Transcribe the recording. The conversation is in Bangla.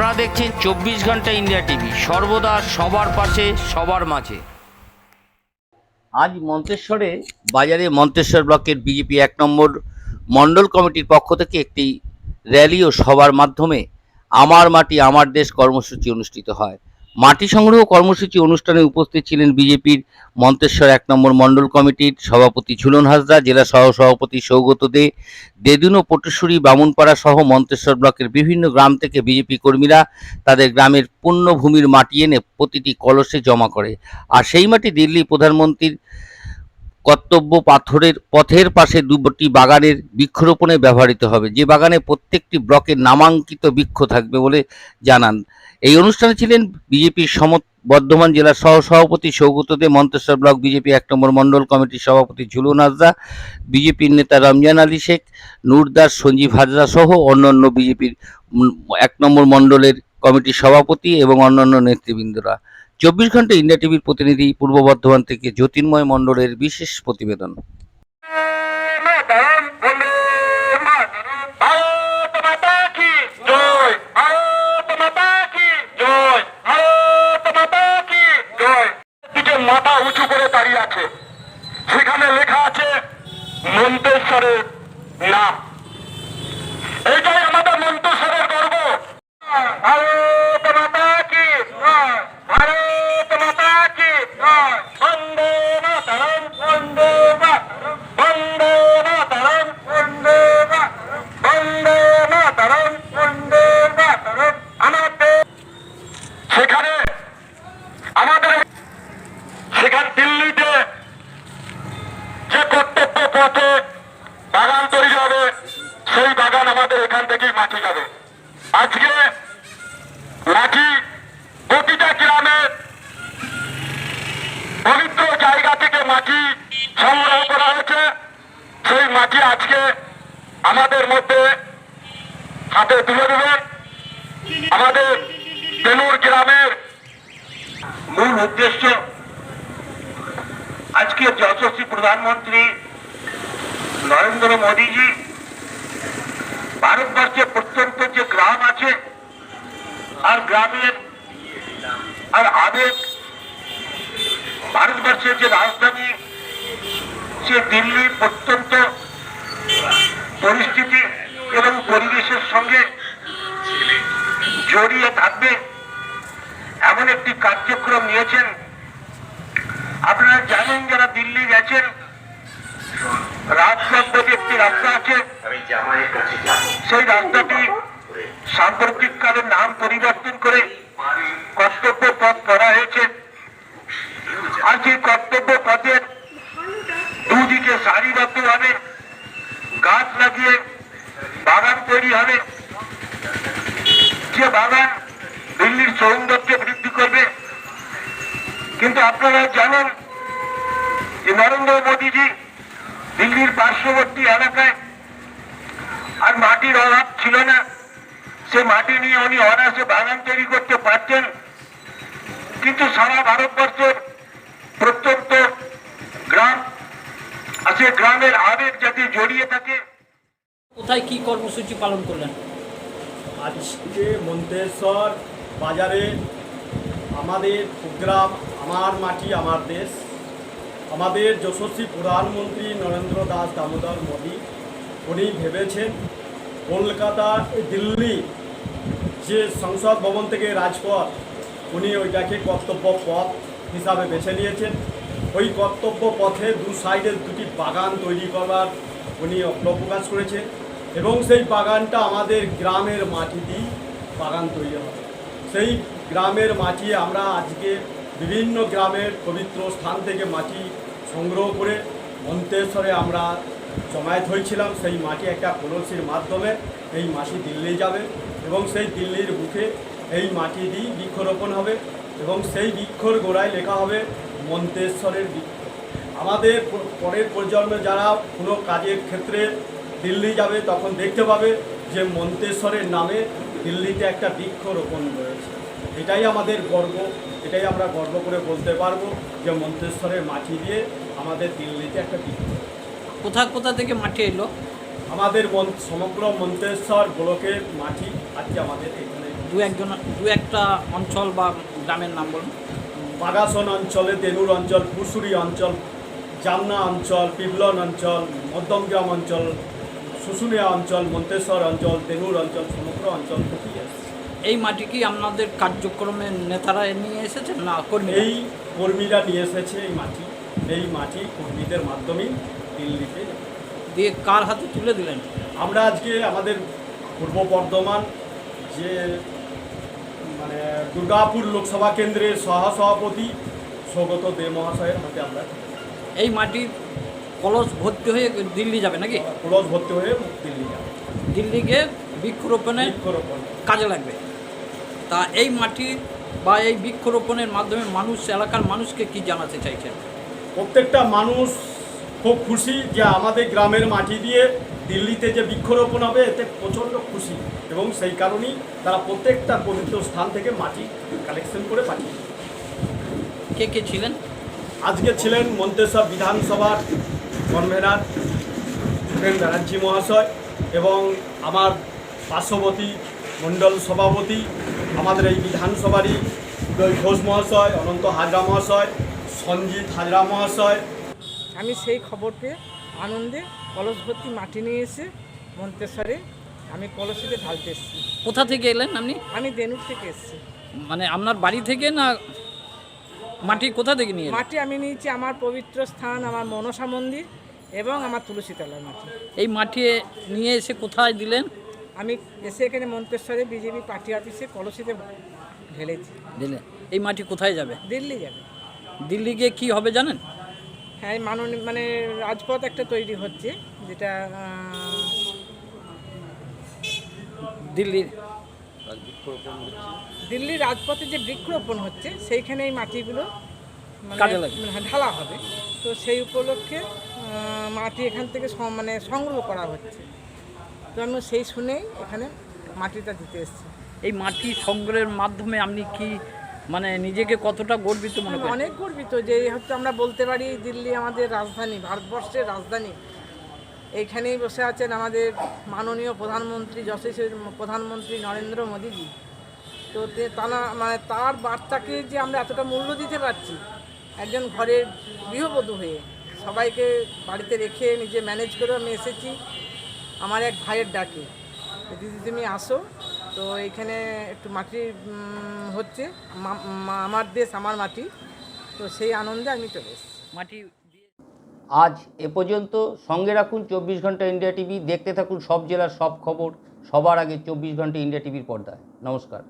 আপনারা দেখছেন চব্বিশ ঘণ্টা ইন্ডিয়া টিভি। সর্বদা সবার পাশে, সবার মাঝে। আজ মন্তেশ্বরে, বাজারে মন্তেশ্বর ব্লকের বিজেপি এক নম্বর মন্ডল কমিটির পক্ষ থেকে একটি র্যালি ও সভার মাধ্যমে আমার মাটি, আমার দেশ কর্মসূচি অনুষ্ঠিত হয়। মাটি সংগ্রহ কর্মসূচি অনুষ্ঠানে উপস্থিত ছিলেন বিজেপির মন্তেশ্বর এক নম্বর মণ্ডল কমিটির সভাপতি ঝুলন হাজরা জেলা সহ সভাপতি সৌগত দে, দেদুন ও পটেশ্বরী বামুনপাড়া সহ মন্তেশ্বর ব্লকের বিভিন্ন গ্রাম থেকে বিজেপি কর্মীরা তাদের গ্রামের পুণ্যভূমির মাটি এনে প্রতিটি কলসে জমা করে। আর সেই মাটি দিল্লি প্রধানমন্ত্রীর কর্তব্য পাথরের, পথের পাশে দুটি বাগানের বৃক্ষরোপণে ব্যবহৃত হবে। যে বাগানে প্রত্যেকটি ব্লকের নামাঙ্কিত বৃক্ষ থাকবে বলে জানান। এই অনুষ্ঠানে ছিলেন বিজেপির সমত, বর্ধমান জেলার সহ সভাপতি সৌগত দে মন্তেশ্বর ব্লক বিজেপি এক নম্বর মণ্ডল কমিটির সভাপতি ঝুলু নাজদা বিজেপির নেতা রমজান আলী শেখ নূরদাস সঞ্জীব হাজরা সহ অন্যান্য বিজেপির এক নম্বর মণ্ডলের কমিটির সভাপতি এবং অন্যান্য নেতৃবৃন্দরা। চব্বিশ ঘণ্টা ইন্ডিয়া টিভির প্রতিনিধি পূর্ব বর্ধমান থেকে জ্যোতির্ময় মণ্ডলের বিশেষ প্রতিবেদন। হাতে তুলে দেবেন। আমাদের বেলুর গ্রামের মূল উদ্দেশ্য আজকে যশস্বী প্রধানমন্ত্রী নরেন্দ্র মোদীজি ভারতবর্ষের প্রত্যন্ত যে গ্রাম আছে আর গ্রামের আর আবেগ, ভারতবর্ষের যে রাজধানী, সে দিল্লি প্রত্যন্ত পরিস্থিতি এবং পরিবেশের সঙ্গে জড়িয়ে থাকবে এমন একটি কার্যক্রম নিয়েছেন। আপনারা জানেন যারা দিল্লি গেছেন, রাজপথ বলে একটি রাস্তা আছে। সেই রাস্তাটি সাম্প্রতিককালে নাম পরিবর্তন করে কর্তব্য পথ করা হয়েছে। আর সেই কর্তব্য পথের দুদিকে সারিবদ্ধভাবে গাছ লাগিয়ে বাগান তৈরি হবে। যে বাগান দিল্লির সৌন্দর্য বৃদ্ধি করবে। কিন্তু আপনারা জানেন যে নরেন্দ্র মোদীজি দিল্লির পার্শ্ববর্তী এলাকায় আর মাটির অভাব ছিল না। সে মাটি নিয়ে উনি অনায়াসে বাগান তৈরি করতে পারতেন। কিন্তু সারা ভারতবর্ষের প্রত্যন্ত গ্রাম, আর সে গ্রামের আবেগ যাতে জড়িয়ে থাকে কোথায় কি কর্মসূচি পালন করলেন? আজকে মন্তেশ্বর বাজারে আমাদের প্রোগ্রাম, আমার মাটি, আমার দেশ। আমাদের যশস্বী প্রধানমন্ত্রী নরেন্দ্র দাস দামোদর মোদী, উনি ভেবেছেন কলকাতা, দিল্লি যে সংসদ ভবন থেকে রাজপথ, উনি ওইটাকে কর্তব্য পথ হিসাবে বেছে নিয়েছেন। ওই কর্তব্য পথে দু সাইডের দুটি বাগান তৈরি করবার উনি প্রকাশ করেছেন। এবং সেই বাগানটা আমাদের গ্রামের মাটি দিয়েই বাগান তৈরি হবে। সেই গ্রামের মাটি আমরা আজকে বিভিন্ন গ্রামের পবিত্র স্থান থেকে মাটি সংগ্রহ করে মন্তেশ্বরে আমরা জমায়েত হয়েছিলাম। সেই মাটি একটা কলসির মাধ্যমে এই মাটি দিল্লি যাবে এবং সেই দিল্লির বুকে এই মাটি দিয়ে বৃক্ষরোপণ হবে এবং সেই বৃক্ষর গোড়ায় লেখা হবে মন্তেশ্বরের বৃক্ষ। আমাদের পরের প্রজন্মে যারা কোনো কাজের ক্ষেত্রে দিল্লি যাবে তখন দেখতে পাবে যে মন্তেশ্বরের নামে দিল্লিতে একটা বৃক্ষরোপণ রয়েছে এটাই আমাদের গর্ব এটাই আমরা গর্ব করে বলতে পারব যে মন্তেশ্বরের মাটি দিয়ে আমাদের দিল্লিতে একটা বৃক্ষ কোথা কোথা থেকে মাটি এলো? আমাদের সমগ্র মন্তেশ্বর ব্লকের মাটি আজকে আমাদের এখানে দু একজন দু একটা অঞ্চল বা গ্রামের নাম বলুন। বাগাসন অঞ্চলে তেনুর অঞ্চল কুসুরি অঞ্চল জামনা অঞ্চল পিবলন অঞ্চল মধ্যমগ্রাম অঞ্চল শুশুনিয়া অঞ্চল মন্তেশ্বর অঞ্চল তেনুর অঞ্চল সমগ্র অঞ্চল থেকেই এসেছে এই মাটি কি আপনাদের কার্যক্রমের নেতারা নিয়ে এসেছেন না কর্মী এই কর্মীরা নিয়ে এসেছে এই মাটি। এই মাটি কর্মীদের মাধ্যমেই দিল্লিতে দিয়ে কার হাতে তুলে দিলেন? আমরা আজকে আমাদের পূর্ব বর্ধমান যে মানে দুর্গাপুর লোকসভা কেন্দ্রের সহসভাপতি সৌগত দে মহাশয়ের হাতে আমরা এই মাটি কলস ভর্তি হয়ে দিল্লি যাবে নাকি? কলস ভর্তি হয়ে দিল্লি যাবে। দিল্লি গিয়ে বৃক্ষরোপণে। কাজে লাগবে। তা এই মাটি বা এই বৃক্ষরোপণের মাধ্যমে মানুষ এলাকার মানুষকে কি জানাতে চাইছেন? প্রত্যেকটা মানুষ খুব খুশি যে আমাদের গ্রামের মাটি দিয়ে দিল্লিতে যে বৃক্ষরোপণ হবে এতে প্রচণ্ড খুশি। এবং সেই কারণেই তারা প্রত্যেকটা পবিত্র স্থান থেকে মাটি কালেকশন করে পাঠিয়ে। কে কে ছিলেন? আজকে ছিলেন মন্তেশ্বর বিধানসভার কনভেনার ভূপেন ব্যানার্জি মহাশয় এবং আমার পার্শ্ববর্তী মণ্ডল সভাপতি আমাদের এই বিধানসভারই উদয় ঘোষ মহাশয় অনন্ত হাজরা মহাশয় সঞ্জিত হাজরা মহাশয়। আমি সেই খবর পেয়ে আনন্দে কলস ভর্তি মাটি নিয়ে এসে মন্তেশ্বরে আমি কলসিতে ঢালতে এসেছি। কোথা থেকে এলেন আপনি? আমি দেনুর থেকে এসেছি। মানে আপনার বাড়ি থেকে না মাটি কোথা থেকে নিয়ে মাটি আমি নিয়েছি আমার পবিত্র স্থান আমার মনসা মন্দির। এবং আমার তুলসীতলার মাটি। এই মাটি নিয়ে এসে কোথায় দিলেন? আমি এসে এখানে মন্তেশ্বরে বিজেপি পার্টি অফিসে কলসিতে ঢেলেছি। দিলেন এই মাটি কোথায় যাবে? দিল্লি যাবে। দিল্লি গিয়ে কী হবে জানেন? হ্যাঁ মাননী মানে রাজপথ একটা তৈরি হচ্ছে যেটা দিল্লির দিল্লির রাজপথে যে বৃক্ষরোপণ হচ্ছে সেইখানে এই মাটিগুলো কাজে লাগবে। মানে ঢালা হবে। তো সেই উপলক্ষে মাটি এখান থেকে মানে সংগ্রহ করা হচ্ছে। তো আমি সেই শুনেই এখানে মাটিটা দিতে এসেছি। এই মাটি সংগ্রহের মাধ্যমে আপনি কি মানে নিজেকে কতটা গর্বিত মনে করেন? অনেক গর্বিত যে হচ্ছে আমরা বলতে পারি দিল্লি আমাদের রাজধানী ভারতবর্ষের রাজধানী। এইখানেই বসে আছেন আমাদের মাননীয় প্রধানমন্ত্রী যশস্বী প্রধানমন্ত্রী নরেন্দ্র মোদীজি। তো তে- তারা মানে তার বার্তাকে যে আমরা এতটা মূল্য দিতে পারছি একজন ঘরের গৃহবধূ হয়ে সবাইকে বাড়িতে রেখে নিজে ম্যানেজ করে আমি এসেছি। আমার এক ভাইয়ের ডাকে দিদি তুমি আসো। তো এইখানে একটু মাটি হচ্ছে আমার দেশ আমার মাটি। তো সেই আনন্দে আমি চলে এসেছি। মাটি আজ এ পর্যন্ত সঙ্গে রাখুন চব্বিশ ঘণ্টা ইন্ডিয়া টিভি। দেখতে থাকুন সব জেলার সব খবর। সবার আগে চব্বিশ ঘণ্টা ইন্ডিয়া টিভির পর্দায়। নমস্কার।